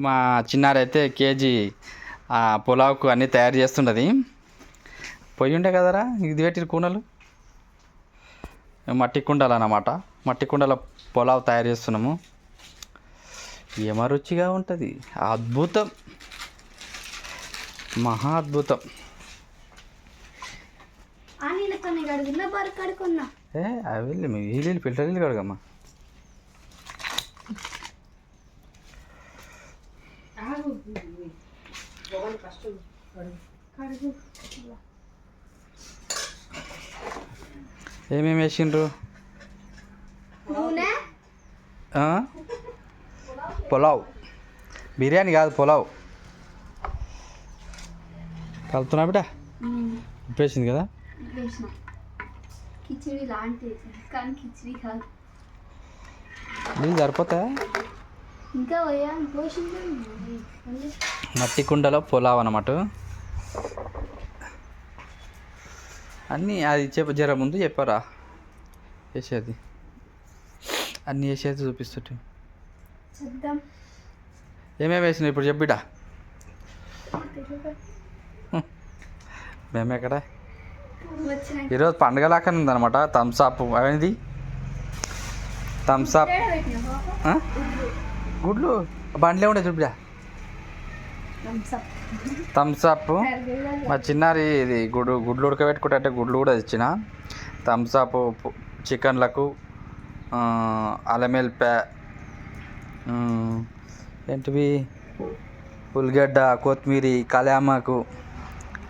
మా చిన్నారైతే కేజీ ఆ, పులావ్కు అన్నీ తయారు చేస్తున్నది పొయ్యి ఉండే కదరా ఇది పెట్టి కూనలు? మట్టి కుండలు అన్నమాట. మట్టి కుండల పులావ్ తయారు చేస్తున్నాము. ఏమ రుచిగా ఉంటుంది. అద్భుతం. మహా అద్భుతం. ఏ అవి వెళ్ళి మీ నీళ్ళు ఫిల్టర్ నీళ్ళు కడగమ్మా. కడుగు ఏమేమి వేసిండ్రు? పులావ్ బిర్యానీ కాదు పులావ్ కలుపుతున్నా బిడ్డ? ఉప్పేసింది కదా? కిచిడి లాంటిది. కానీ కిచిడి కాదు. నీళ్ళు సరిపోతాయా? ఇంకా మట్టి కుండలో పులావ్ అన్నమాట. అన్నీ అది చెప్ప జర ముందు చెప్పారా? వేసేది అన్నీ వేసేది చూపిస్తుంటే. ఏమేమి వేసినావు ఇప్పుడు చెప్పిడా? మేము ఎక్కడ ఈరోజు పండుగ లాగా ఉందన్నమాట. థమ్స్ అప్ అనేది థమ్స్ అప్. పెట్టిన పాప గుడ్లు? బండ్లే ఉండే థమ్స్అప్ థమ్స్ అప్ మా చిన్నారి ఇది గుడ్డు గుడ్లు ఉడకబెట్టుకుంటే గుడ్లు కూడా తెచ్చిన. థమ్స్ అప్ చికెన్లకు అలమెల్పా ఏంటివి? ఉల్లిగడ్డ కొత్తిమీర కళ్యామాకు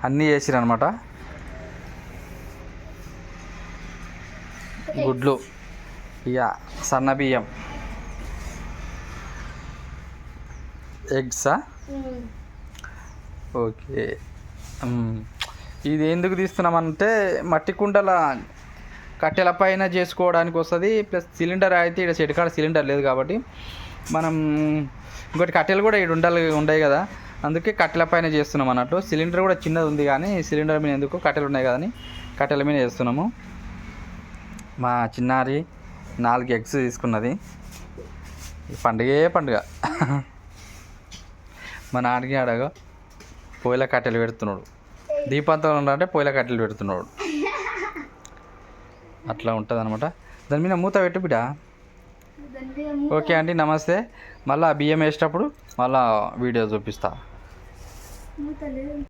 అన్నీ వేసిరనమాట గుడ్లు ఇక సన్న బియ్యం. ఎగ్సా? ఓకే. ఇది ఎందుకు తీస్తున్నామంటే మట్టి కుండల కట్టెల పైన చేసుకోవడానికి వస్తుంది ప్లస్ సిలిండర్ అయితే ఇక్కడ చెట్టు కాడ సిలిండర్ లేదు కాబట్టి మనం ఇంకోటి కట్టెలు కూడా ఇక్కడ ఉండాలి ఉంటాయి కదా. అందుకే కట్టెల పైన చేస్తున్నాం అన్నట్టు. సిలిండర్ కూడా చిన్నది ఉంది కానీ సిలిండర్ మీద ఎందుకు కట్టెలు ఉన్నాయి కదని కట్టెల మీద చేస్తున్నాము. మా చిన్నారి నాలుగు ఎగ్స్ తీసుకున్నది. పండుగే పండుగ. మా నాన్నకి ఆడగా పొయ్యిల కట్టెలు పెడుతున్నాడు. దీపాంతం అంటే పొయ్యిల కట్టెలు పెడుతున్నాడు. అట్లా ఉంటుంది అనమాట దాని మీద మూత పెట్టు బిడ్డ. ఓకే అండి నమస్తే. మళ్ళీ బియ్యం వేసేటప్పుడు మళ్ళీ వీడియో చూపిస్తా.